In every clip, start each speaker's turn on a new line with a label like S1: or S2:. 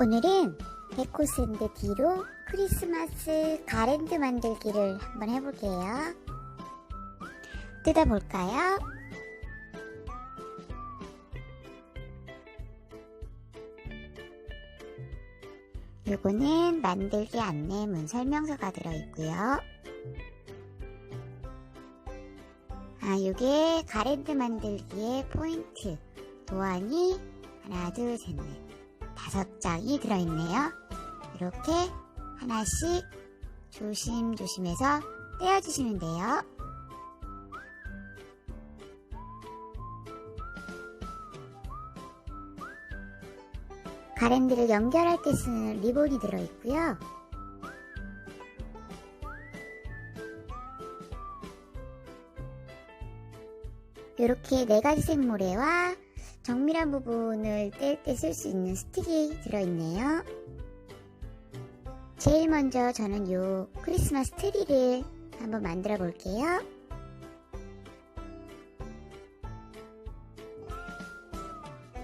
S1: 오늘은 데코샌드 D로 크리스마스 가랜드 만들기를 한번 해볼게요. 뜯어볼까요? 요거는 만들기 안내문 설명서가 들어있고요. 아, 요게 가랜드 만들기의 포인트. 도안이 하나, 둘, 셋, 넷. 다섯 장이 들어있네요. 이렇게 하나씩 조심조심해서 떼어주시면 돼요. 가랜드를 연결할 때 쓰는 리본이 들어있고요. 이렇게 네 가지 색 모래와 정밀한 부분을 뗄 때 쓸 수 있는 스틱이 들어있네요. 제일 먼저 저는 요 크리스마스 트리를 한번 만들어 볼게요.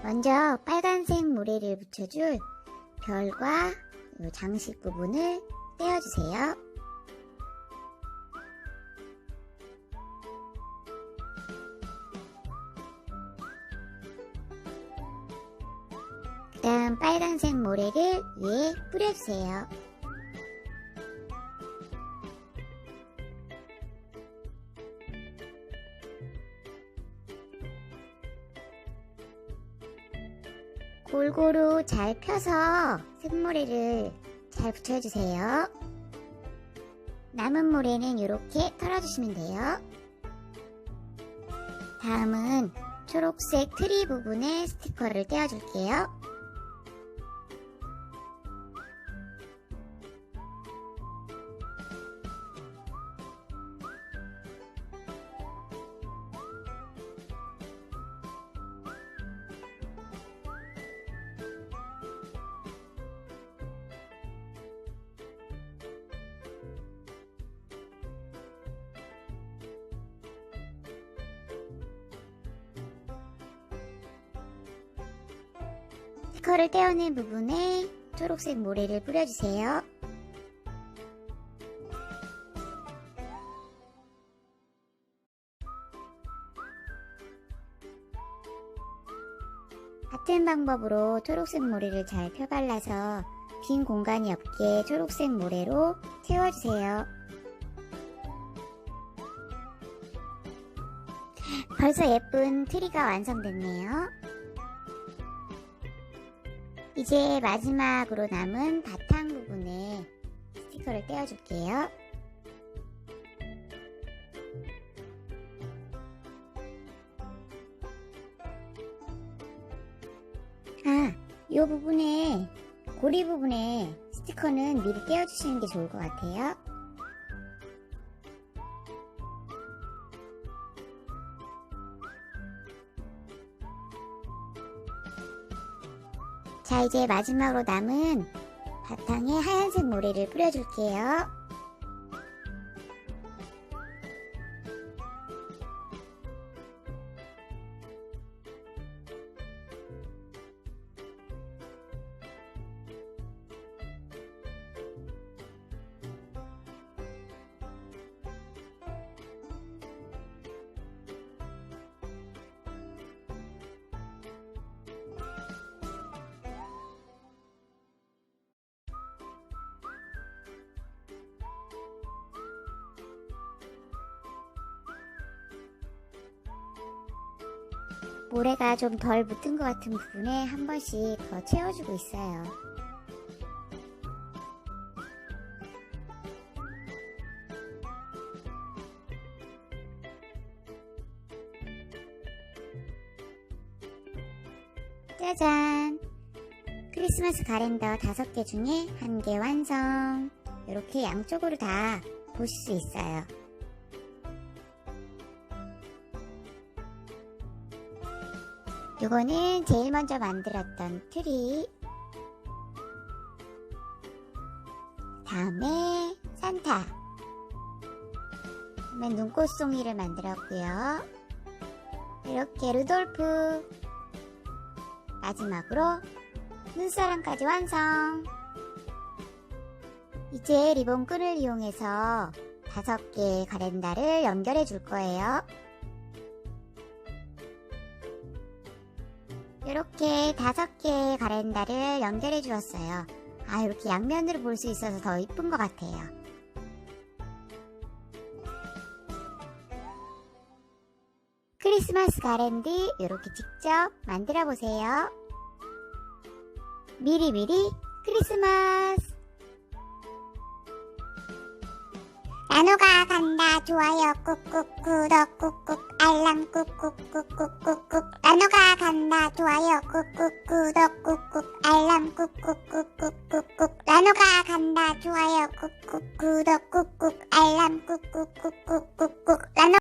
S1: 먼저 빨간색 모래를 붙여줄 별과 요 장식 부분을 떼어주세요. 다음 빨간색 모래를 위에 뿌려주세요. 골고루 잘 펴서 샘모래를 잘 붙여주세요. 남은 모래는 이렇게 털어주시면 돼요. 다음은 초록색 트리 부분에 스티커를 떼어줄게요. 스티커를 떼어낸 부분에 초록색 모래를 뿌려주세요. 같은 방법으로 초록색 모래를 잘 펴발라서 빈 공간이 없게 초록색 모래로 채워주세요. 벌써 예쁜 트리가 완성됐네요. 이제 마지막으로 남은 바탕 부분에 스티커를 떼어줄게요. 아, 이 부분에 고리 부분에 스티커는 미리 떼어주시는 게 좋을 것 같아요. 자, 이제 마지막으로 남은 바탕에 하얀색 모래를 뿌려줄게요. 모래가 좀덜 묻은 것 같은 부분에 한 번씩 더 채워주고 있어요. 짜잔! 크리스마스 가랜더 5개 중에 한 개 완성! 이렇게 양쪽으로 다 보실 수 있어요. 요거는 제일 먼저 만들었던 트리 다음에 산타 다음에 눈꽃송이를 만들었고요 이렇게 루돌프 마지막으로 눈사람까지 완성! 이제 리본끈을 이용해서 다섯 개의 가랜다를 연결해 줄 거예요. 이렇게 다섯 개의 가랜다를 연결해 주었어요. 아, 이렇게 양면으로 볼 수 있어서 더 이쁜 것 같아요. 크리스마스 가랜드 이렇게 직접 만들어 보세요. 미리미리 크리스마스! 나노가 간다. 좋아요. 꾹꾹 구독 꾹꾹 알람 꾹꾹 꾹꾹 꾹꾹. 나노가 간다. 좋아요. 꾹꾹 구독 꾹꾹 알람 꾹꾹 꾹꾹 꾹꾹. 나노가 간다. 좋아요. 꾹꾹 구독 꾹꾹 알람 꾹꾹 꾹꾹. 꾹꾹